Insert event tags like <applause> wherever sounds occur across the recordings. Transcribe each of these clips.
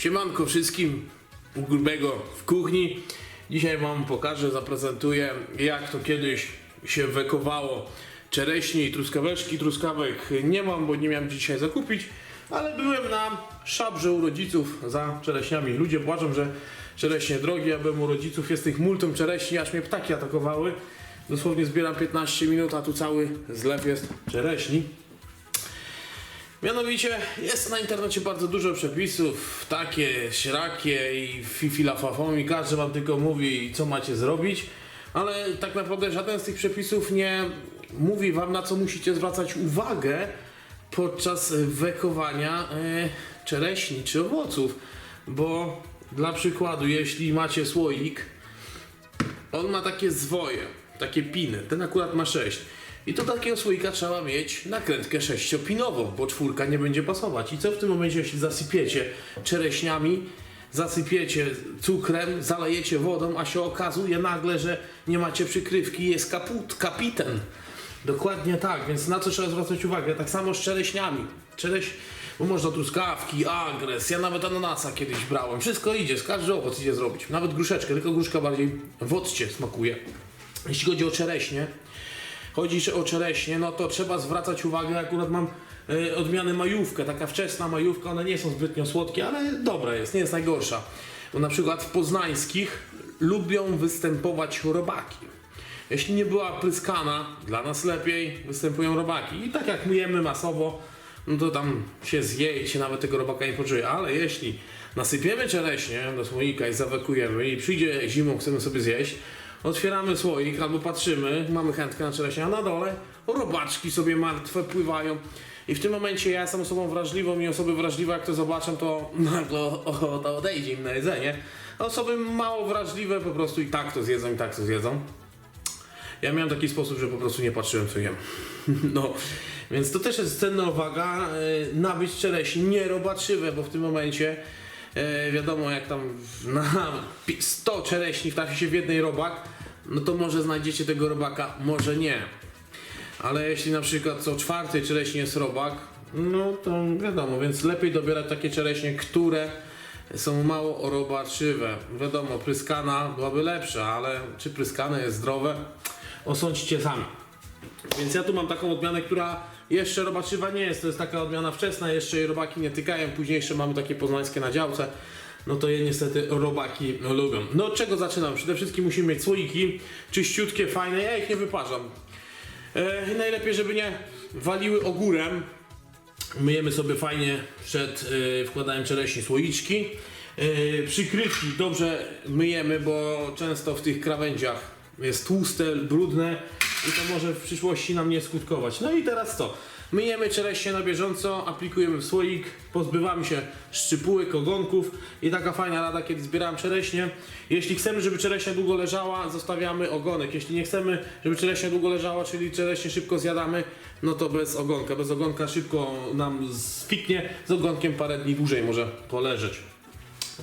Siemanko wszystkim u grubego w kuchni. Dzisiaj wam pokażę, zaprezentuję jak to kiedyś się wekowało czereśnie i truskaweczki. Truskawek nie mam, bo nie miałem dzisiaj zakupić, ale byłem na szabrze u rodziców za czereśniami. Ludzie płaczą, że czereśnie drogie, ja byłem u rodziców, jest tych multum czereśni, aż mnie ptaki atakowały. Dosłownie zbieram 15 minut, a tu cały zlew jest czereśni. Mianowicie jest na internecie bardzo dużo przepisów, takie, śrakie i fifilafafą i każdy wam tylko mówi co macie zrobić, ale tak naprawdę żaden z tych przepisów nie mówi wam na co musicie zwracać uwagę podczas wekowania e, czereśni czy owoców, bo dla przykładu jeśli macie słoik, on ma takie zwoje, takie piny. Ten akurat ma 6. I do takiego słoika trzeba mieć nakrętkę sześciopinową, bo czwórka nie będzie pasować. I co w tym momencie, jeśli zasypiecie czereśniami, zasypiecie cukrem, zalejecie wodą, a się okazuje nagle, że nie macie przykrywki, jest kaput, kapiten. Dokładnie tak, więc na co trzeba zwracać uwagę? Tak samo z czereśniami. Czereś, bo można truskawki, agres, ja nawet ananasa kiedyś brałem. Wszystko idzie, z każdy owoc idzie zrobić. Nawet gruszeczkę, tylko gruszka bardziej w smakuje. Jeśli chodzi o czereśnie, chodzi o czereśnie, no to trzeba zwracać uwagę, akurat mam e, odmianę majówkę, taka wczesna majówka, one nie są zbytnio słodkie, ale dobra jest, nie jest najgorsza. Bo na przykład w poznańskich lubią występować robaki. Jeśli nie była pryskana, dla nas lepiej występują robaki. I tak jak myjemy masowo, no to tam się zje i się nawet tego robaka nie poczuje. Ale jeśli nasypiemy czereśnie do słoika i zawekujemy i przyjdzie zimą, chcemy sobie zjeść, otwieramy słoik albo patrzymy, mamy chętkę na czereśnie, a na dole robaczki sobie martwe pływają. I w tym momencie ja jestem osobą wrażliwą i osoby wrażliwe jak to zobaczą, to <laughs> nagle ochota odejdzie im na jedzenie. Osoby mało wrażliwe po prostu i tak to zjedzą, i tak to zjedzą. Ja miałem taki sposób, że po prostu nie patrzyłem co jem. <laughs> No, więc to też jest cenna uwaga. e, Nabyć czereśnie nie robaczywe, bo w tym momencie e, wiadomo jak tam na pi- 100 czereśni wtrafi się w jednej robak, no to może znajdziecie tego robaka, może nie. Ale jeśli na przykład co czwartej czereśnie jest robak, no to wiadomo, więc lepiej dobierać takie czereśnie, które są mało robaczywe. Wiadomo, pryskana byłaby lepsza, ale czy pryskane jest zdrowe? Osądźcie sami. Więc ja tu mam taką odmianę, która jeszcze robaczywa nie jest. To jest taka odmiana wczesna, jeszcze jej robaki nie tykają. Późniejsze mamy takie poznańskie na działce. No to je niestety robaki lubią. No od czego zaczynam? Przede wszystkim musimy mieć słoiki czyściutkie, fajne. Ja ich nie wyparzam. E, najlepiej, żeby nie waliły ogórem. Myjemy sobie fajnie przed y, wkładaniem czereśni słoiczki. Y, przykrywki dobrze myjemy, bo często w tych krawędziach jest tłuste, brudne i to może w przyszłości nam nie skutkować. No i teraz co? Myjemy czereśnie na bieżąco, aplikujemy w słoik, pozbywamy się szczypułek, ogonków i taka fajna rada, kiedy zbieram czereśnie. Jeśli chcemy, żeby czereśnia długo leżała, zostawiamy ogonek. Jeśli nie chcemy, żeby czereśnia długo leżała, czyli czereśnie szybko zjadamy, no to bez ogonka. Bez ogonka szybko nam spiknie, z ogonkiem parę dni dłużej może poleżeć.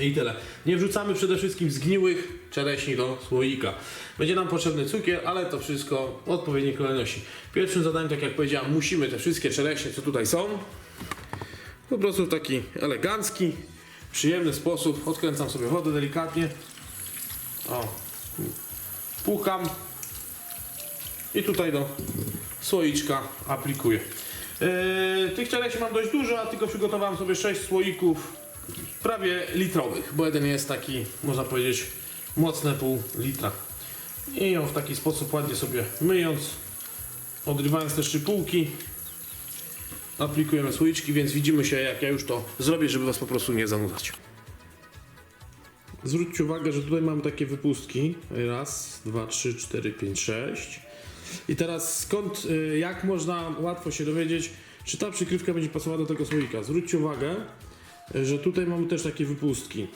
I tyle. Nie wrzucamy przede wszystkim zgniłych czereśni do słoika. Będzie nam potrzebny cukier, ale to wszystko w odpowiedniej kolejności. Pierwszym zadaniem, tak jak powiedziałem, musimy te wszystkie czereśnie, co tutaj są, po prostu w taki elegancki, przyjemny sposób. Odkręcam sobie wodę delikatnie. O, pukam i tutaj do słoiczka aplikuję. Yy, tych czereśni mam dość dużo, a tylko przygotowałem sobie 6 słoików prawie litrowych, bo jeden jest taki, można powiedzieć, mocne pół litra. I ją w taki sposób ładnie sobie myjąc, odrywając te szczypułki, aplikujemy słoiczki, więc widzimy się jak ja już to zrobię, żeby Was po prostu nie zanudzać. Zwróćcie uwagę, że tutaj mamy takie wypustki. Raz, dwa, trzy, cztery, pięć, sześć. I teraz skąd, y, jak można łatwo się dowiedzieć, czy ta przykrywka będzie pasowała do tego słoika? Zwróćcie uwagę, że tutaj mamy też takie wypustki.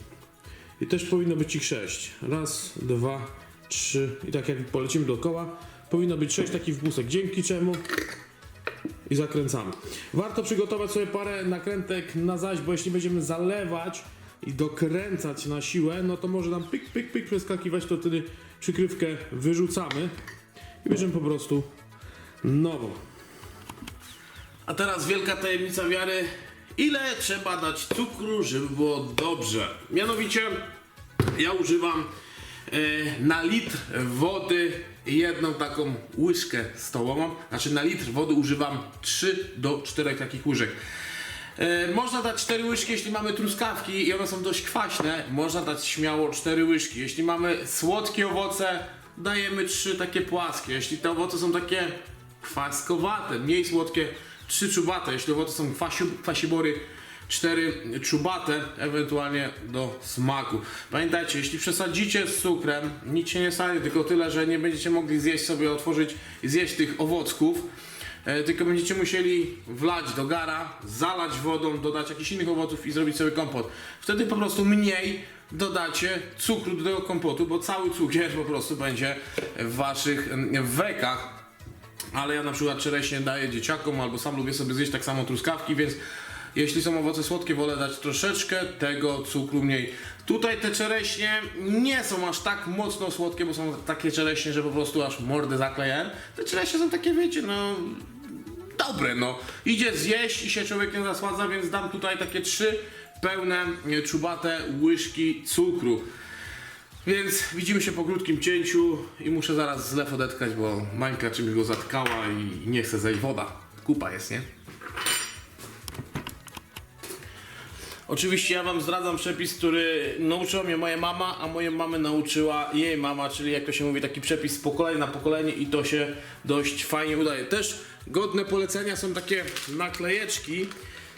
I też powinno być ich sześć. Raz, dwa, trzy. I tak jak polecimy dookoła, powinno być sześć takich wypustek. Dzięki czemu i zakręcamy. Warto przygotować sobie parę nakrętek na zaś, bo jeśli będziemy zalewać i dokręcać na siłę, no to może nam pyk, pyk, pyk przeskakiwać, to wtedy przykrywkę wyrzucamy i bierzemy po prostu nową. A teraz wielka tajemnica wiary ile trzeba dać cukru, żeby było dobrze. Mianowicie ja używam e, na litr wody jedną taką łyżkę stołową, znaczy na litr wody używam 3 do 4 takich łyżek. E, Można dać 4 łyżki, jeśli mamy truskawki i one są dość kwaśne. Można dać śmiało 4 łyżki. Jeśli mamy słodkie owoce, dajemy 3 takie płaskie. Jeśli te owoce są takie kwaskowate, mniej słodkie, 3 czubate. Jeśli owoce są kwasiu, kwasibory, 4 czubate, ewentualnie do smaku. Pamiętajcie, jeśli przesadzicie z cukrem, nic się nie stanie, tylko tyle, że nie będziecie mogli zjeść sobie, otworzyć i zjeść tych owocków. E, tylko będziecie musieli wlać do gara, zalać wodą, dodać jakichś innych owoców i zrobić sobie kompot. Wtedy po prostu mniej dodacie cukru do tego kompotu, bo cały cukier po prostu będzie w waszych em, wekach. Ale ja na przykład czereśnie daję dzieciakom, albo sam lubię sobie zjeść tak samo truskawki, więc jeśli są owoce słodkie, wolę dać troszeczkę tego cukru mniej. Tutaj te czereśnie nie są aż tak mocno słodkie, bo są takie czereśnie, że po prostu aż mordę zaklejałem. Te czereśnie są takie, wiecie, no dobre, no. Idzie zjeść i się człowiek nie zasładza, więc dam tutaj takie trzy pełne, e, czubate łyżki cukru. Więc widzimy się po krótkim cięciu i muszę zaraz zlew odetkać, bo Mańka czymś go zatkała i nie chce zejść woda. Kupa jest, nie? Oczywiście ja wam zdradzam przepis, który nauczyła mnie moja mama, a moją mamę nauczyła jej mama, czyli jak to się mówi, taki przepis z pokolenia na pokolenie i to się dość fajnie udaje. Też godne polecenia są takie naklejeczki,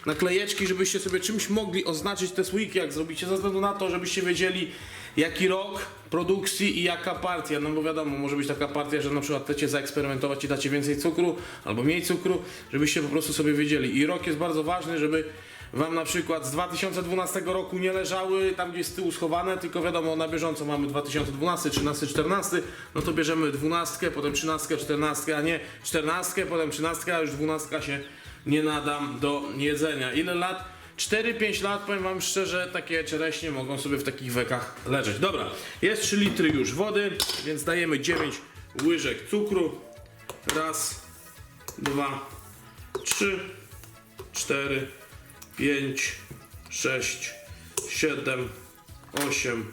naklejeczki, żebyście sobie czymś mogli oznaczyć te słoiki, jak zrobicie, ze względu na to, żebyście wiedzieli jaki rok produkcji i jaka partia. No bo wiadomo, może być taka partia, że na przykład chcecie zaeksperymentować i dacie więcej cukru albo mniej cukru, żebyście po prostu sobie wiedzieli. I rok jest bardzo ważny, żeby Wam na przykład z 2012 roku nie leżały tam gdzieś z tyłu schowane, tylko wiadomo, na bieżąco mamy 2012, 13, 14, no to bierzemy 12, potem 13, 14, a nie 14, potem 13, a już 12 się nie nadam do jedzenia. Ile lat? 4-5 lat, powiem Wam szczerze, takie czereśnie mogą sobie w takich wekach leżeć. Dobra, jest 3 litry już wody, więc dajemy 9 łyżek cukru. Raz, dwa, trzy, cztery, 5, 6, 7, 8,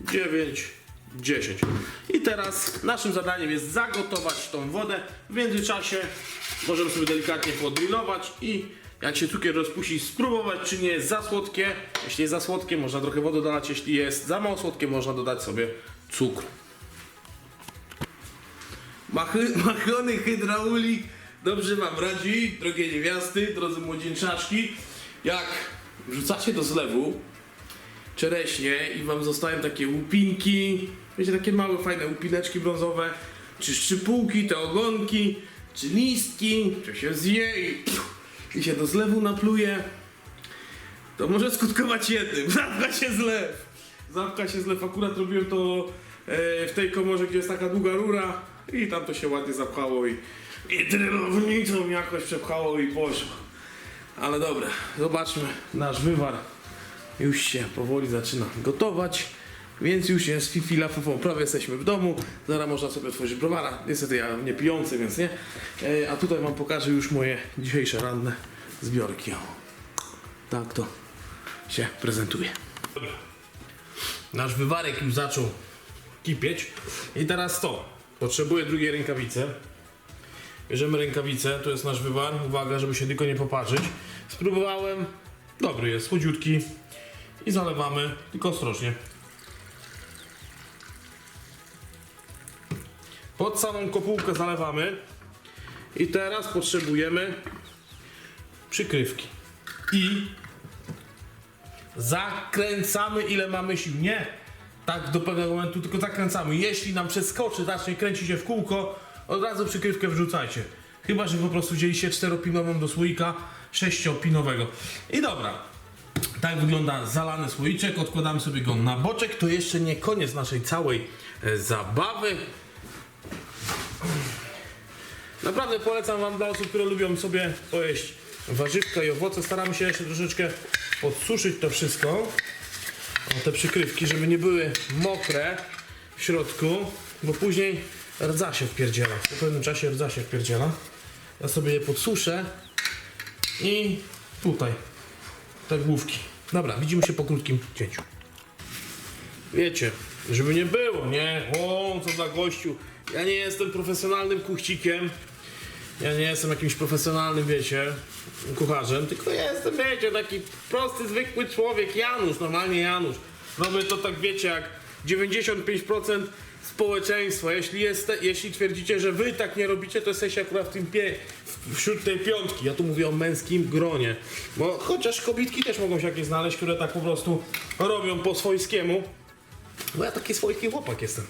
9, 10. I teraz naszym zadaniem jest zagotować tą wodę. W międzyczasie możemy sobie delikatnie podrillować i jak się cukier rozpuści, spróbować czy nie jest za słodkie. Jeśli jest za słodkie, można trochę wody dodać. Jeśli jest za mało słodkie, można dodać sobie cukru. Machy, <laughs> machony hydraulik dobrze wam radzi, drogie niewiasty, drodzy młodzieńczaczki. Jak wrzucacie do zlewu czereśnie i wam zostają takie łupinki, wiecie, takie małe, fajne łupineczki brązowe, czy szczypułki, te ogonki, czy listki, czy się zje i, i się do zlewu napluje, to może skutkować jednym. <laughs> Zapcha się zlew. Zapcha się zlew. Akurat robiłem to e, w tej komorze, gdzie jest taka długa rura i tam to się ładnie zapchało i, i drylownicą jakoś przepchało i poszło. Ale dobra, zobaczmy nasz wywar. Już się powoli zaczyna gotować. Więc już jest fifila fufą, prawie jesteśmy w domu. Zaraz można sobie otworzyć browara. Niestety ja nie pijący, więc nie. E, a tutaj wam pokażę już moje dzisiejsze ranne zbiorki. O. Tak to się prezentuje. Nasz wywarek już zaczął kipieć. I teraz to. Potrzebuję drugiej rękawicy. Bierzemy rękawicę, to jest nasz wywar. Uwaga, żeby się tylko nie poparzyć. Spróbowałem. Dobry jest, chudziutki. I zalewamy, tylko ostrożnie. Pod samą kopułkę zalewamy. I teraz potrzebujemy przykrywki. I zakręcamy ile mamy sił. Nie tak do pewnego momentu, tylko zakręcamy. Jeśli nam przeskoczy, zacznie kręcić się w kółko, od razu przykrywkę wrzucajcie. Chyba, że po prostu wzięliście czteropinową do słoika sześciopinowego. I dobra, tak wygląda zalany słoiczek. Odkładamy sobie go na boczek. To jeszcze nie koniec naszej całej e, zabawy. Naprawdę polecam Wam dla osób, które lubią sobie pojeść warzywka i owoce. Staramy się jeszcze troszeczkę podsuszyć to wszystko. O, te przykrywki, żeby nie były mokre w środku, bo później rdza się wpierdziela. Po pewnym czasie rdza się wpierdziela. Ja sobie je podsuszę i tutaj te główki. Dobra, widzimy się po krótkim cięciu. Wiecie, żeby nie było, nie? O, co za gościu. Ja nie jestem profesjonalnym kuchcikiem. Ja nie jestem jakimś profesjonalnym, wiecie, kucharzem, tylko jestem, wiecie, taki prosty, zwykły człowiek, Janusz, normalnie Janusz. Robię to tak, wiecie, jak 95% społeczeństwa. Jeśli, jest, jeśli twierdzicie, że wy tak nie robicie, to jesteście akurat w tym pie, wśród tej piątki. Ja tu mówię o męskim gronie. Bo chociaż kobietki też mogą się jakieś znaleźć, które tak po prostu robią po swojskiemu. Bo ja taki swojski chłopak jestem.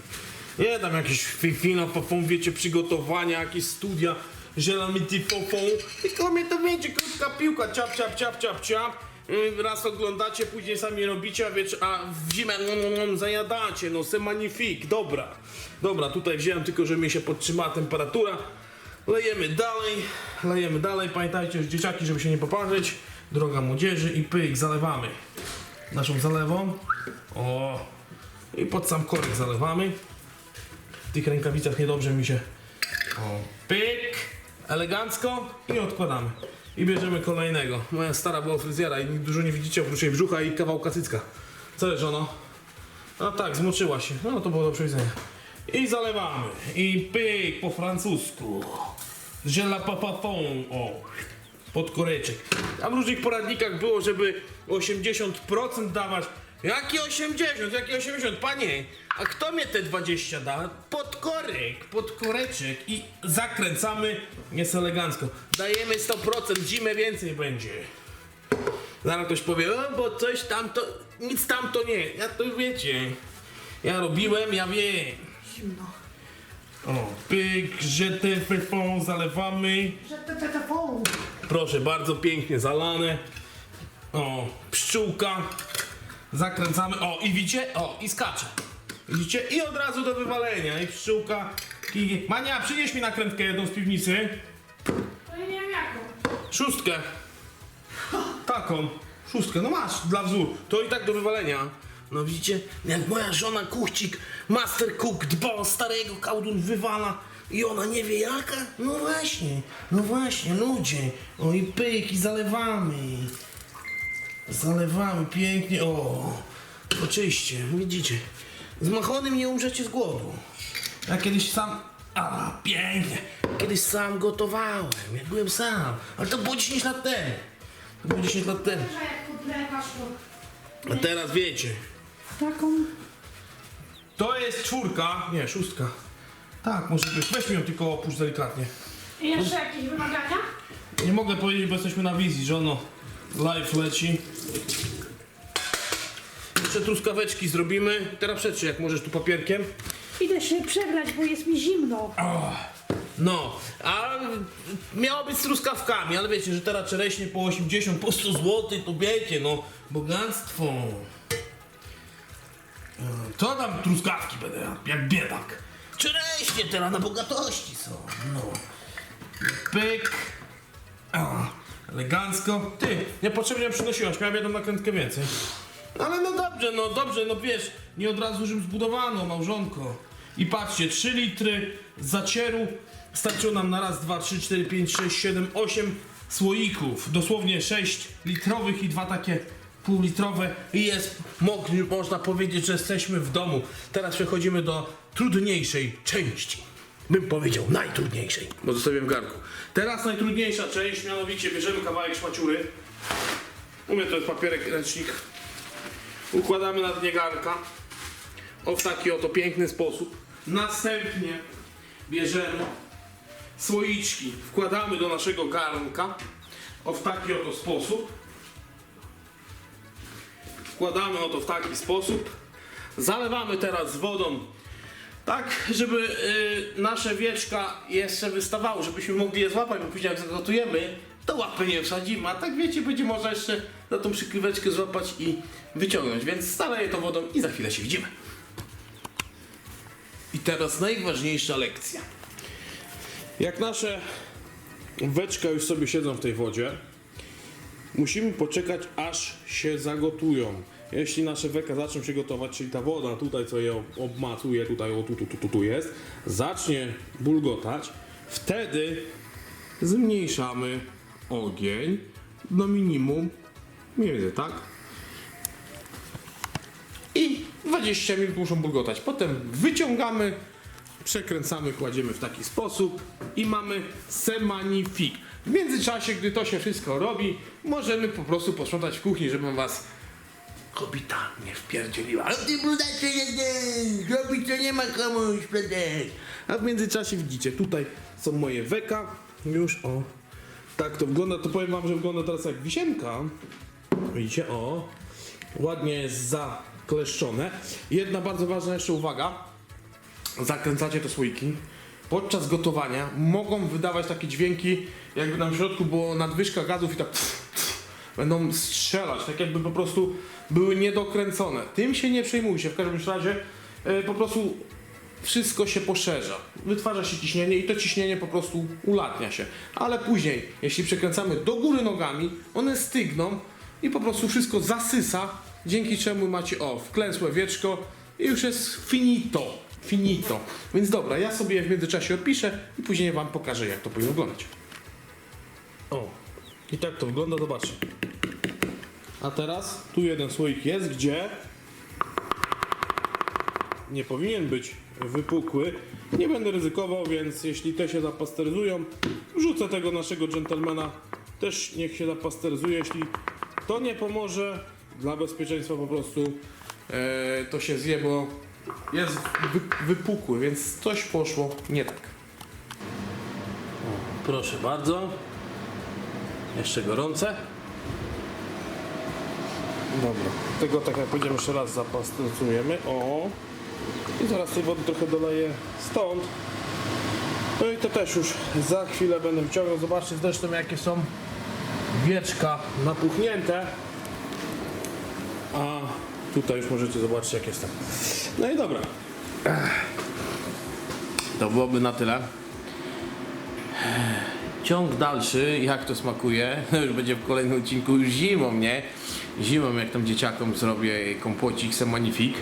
Nie tam jakieś fifina, popą, wiecie, przygotowania, jakieś studia, żelamy typofą. Tylko mnie to wiecie, krótka piłka, ciap, ciap, ciap, ciap, ciap. Yy, Raz oglądacie, później sami robicie, a, wiecie, a w zimę mm, mm, zajadacie, no c'est magnifique, dobra. Dobra, tutaj wziąłem tylko, że mi się podtrzymała temperatura. Lejemy dalej, lejemy dalej, pamiętajcie, że dzieciaki, żeby się nie poparzyć. Droga młodzieży i pyk, zalewamy naszą zalewą. O, i pod sam korek zalewamy. W tych rękawicach niedobrze mi się. O, pyk, elegancko i odkładamy. I bierzemy kolejnego. Moja stara była fryzjera i dużo nie widzicie oprócz jej brzucha i kawałka cycka. Co jest żono? No tak, zmoczyła się. No to było do przewidzenia. I zalewamy. I pyk po francusku. Żela papafon. O. Pod koreczek. A w różnych poradnikach było, żeby 80% dawać. Jaki 80? Jaki 80? Panie, a kto mnie te 20 da? Pod korek, pod koreczek i zakręcamy. Jest elegancko. Dajemy 100%, zimę więcej będzie. Zaraz ktoś powie, o, bo coś tam to, nic tam to nie. Ja to wiecie. Ja robiłem, ja wiem. Zimno. O, pyk, że te fefon zalewamy. Że te te te fą. Proszę bardzo, pięknie zalane. O, pszczółka. Zakręcamy. O, i widzicie? O, i skacze. Widzicie? I od razu do wywalenia. I pszczółka. I... Mania, przynieś mi nakrętkę jedną z piwnicy. No i nie wiem jaką. Szóstkę. Taką. Szóstkę. No masz, dla wzór. To i tak do wywalenia. No widzicie? Jak moja żona kuchcik, master cook, dba o starego, kałdun wywala i ona nie wie jaka? No właśnie, no właśnie, ludzie. O i pyk i zalewamy. Zalewamy pięknie. O, oczywiście, widzicie. Z machonym nie umrzecie z głodu. Ja kiedyś sam... A, pięknie. Kiedyś sam gotowałem, jak byłem sam. Ale to było 10 lat temu. To było 10 lat temu. Że jak podlewasz to... A teraz wiecie. Taką... To jest czwórka. Nie, szóstka. Tak, może być. Weź mi ją tylko opuść delikatnie. I jeszcze jakieś wymagania? Nie mogę powiedzieć, bo jesteśmy na wizji, że ono live leci. Jeszcze truskaweczki zrobimy. Teraz przeczy, jak możesz tu papierkiem. Idę się przebrać, bo jest mi zimno. No, a miało być z truskawkami, ale wiecie, że teraz czereśnie po 80, po 100 zł, to wiecie, no, bogactwo. To tam truskawki będę jadł, jak biedak. Czereśnie teraz na bogatości są, no. Pyk. A, elegancko. Ty, niepotrzebnie ją przynosiłaś, miałem jedną nakrętkę więcej. Ale no dobrze, no dobrze, no wiesz, nie od razu Rzym zbudowano, małżonko. I patrzcie, 3 litry zacieru starczyło nam na raz, dwa, trzy, cztery, pięć, sześć, siedem, osiem słoików. Dosłownie 6 litrowych i dwa takie półlitrowe. I jest, mo- można powiedzieć, że jesteśmy w domu. Teraz przechodzimy do trudniejszej części. Bym powiedział najtrudniejszej, bo zostawiłem w garku. Teraz najtrudniejsza część, mianowicie bierzemy kawałek szmaciury. U mnie to jest papierek ręcznik. Układamy na dnie garnka. O w taki oto piękny sposób. Następnie bierzemy słoiczki, wkładamy do naszego garnka. O w taki oto sposób. Wkładamy oto w taki sposób. Zalewamy teraz wodą. Tak, żeby y, nasze wieczka jeszcze wystawały, żebyśmy mogli je złapać, bo później jak zagotujemy, to łapy nie wsadzimy, a tak wiecie, będzie można jeszcze na tą przykryweczkę złapać i wyciągnąć, więc zaleję to wodą i za chwilę się widzimy. I teraz najważniejsza lekcja. Jak nasze weczka już sobie siedzą w tej wodzie, musimy poczekać aż się zagotują. Jeśli nasze weka zaczną się gotować, czyli ta woda tutaj, co je ob- obmacuje, tutaj o tu, tu, tu, tu, jest, zacznie bulgotać, wtedy zmniejszamy ogień do minimum Mniej więcej tak. I 20 minut muszą bulgotać. Potem wyciągamy, przekręcamy, kładziemy w taki sposób i mamy semanifik. W międzyczasie, gdy to się wszystko robi, możemy po prostu posprzątać w kuchni, żeby was kobita nie wpierdzieliła. A ty brudacie jeden, robić to nie ma komu sprzątać. A w międzyczasie widzicie, tutaj są moje weka. Już o, tak to wygląda. To powiem wam, że wygląda teraz jak wisienka. Widzicie, o, ładnie jest zakleszczone. Jedna bardzo ważna jeszcze uwaga. Zakręcacie te słoiki. Podczas gotowania mogą wydawać takie dźwięki, jakby tam w środku było nadwyżka gazów i tak będą strzelać, tak jakby po prostu były niedokręcone. Tym się nie przejmujcie, w każdym razie e, po prostu wszystko się poszerza. Wytwarza się ciśnienie i to ciśnienie po prostu ulatnia się. Ale później, jeśli przekręcamy do góry nogami, one stygną i po prostu wszystko zasysa, dzięki czemu macie o, wklęsłe wieczko i już jest finito. Finito. Więc dobra, ja sobie w międzyczasie opiszę i później wam pokażę jak to powinno wyglądać. O, i tak to wygląda, zobaczcie. A teraz tu jeden słoik jest, gdzie nie powinien być wypukły. Nie będę ryzykował, więc jeśli te się zapasteryzują, wrzucę tego naszego dżentelmena. Też niech się zapasteryzuje. Jeśli to nie pomoże, dla bezpieczeństwa po prostu e, to się zje, bo jest wy, wypukły, więc coś poszło nie tak. O, proszę bardzo. Jeszcze gorące. Dobra, tego tak jak powiedziałem jeszcze raz zapasteryzujemy. O! I zaraz tej wody trochę doleję stąd. No i to też już za chwilę będę wyciągał. Zobaczcie zresztą jakie są wieczka napuchnięte. A tutaj już możecie zobaczyć jak jestem. No i dobra. To byłoby na tyle. Ciąg dalszy, jak to smakuje, <laughs> już będzie w kolejnym odcinku już zimą, nie? Zimą, jak tam dzieciakom zrobię kompocik semanifik.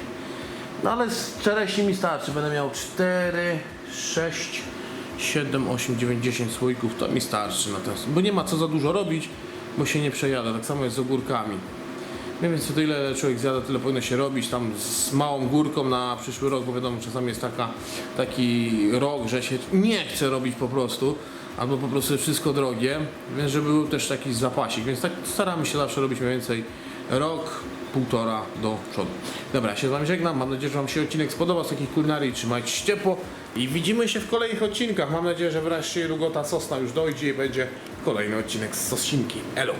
No ale z czereśni mi starczy. Będę miał 4, 6, 7, 8, 9, 10 słoików. To mi starczy na ten. Bo nie ma co za dużo robić, bo się nie przejada. Tak samo jest z ogórkami. Mniej więcej tyle człowiek zjada, tyle powinno się robić tam z małą górką na przyszły rok, bo wiadomo, czasami jest taka, taki rok, że się nie chce robić po prostu, albo po prostu wszystko drogie, więc żeby był też taki zapasik, więc tak staramy się zawsze robić mniej więcej rok, półtora do przodu. Dobra, się z Wami żegnam, mam nadzieję, że Wam się odcinek spodobał z takich kulinarii, trzymajcie się ciepło i widzimy się w kolejnych odcinkach. Mam nadzieję, że wreszcie Rugota Sosna już dojdzie i będzie kolejny odcinek z Sosinki. Elo!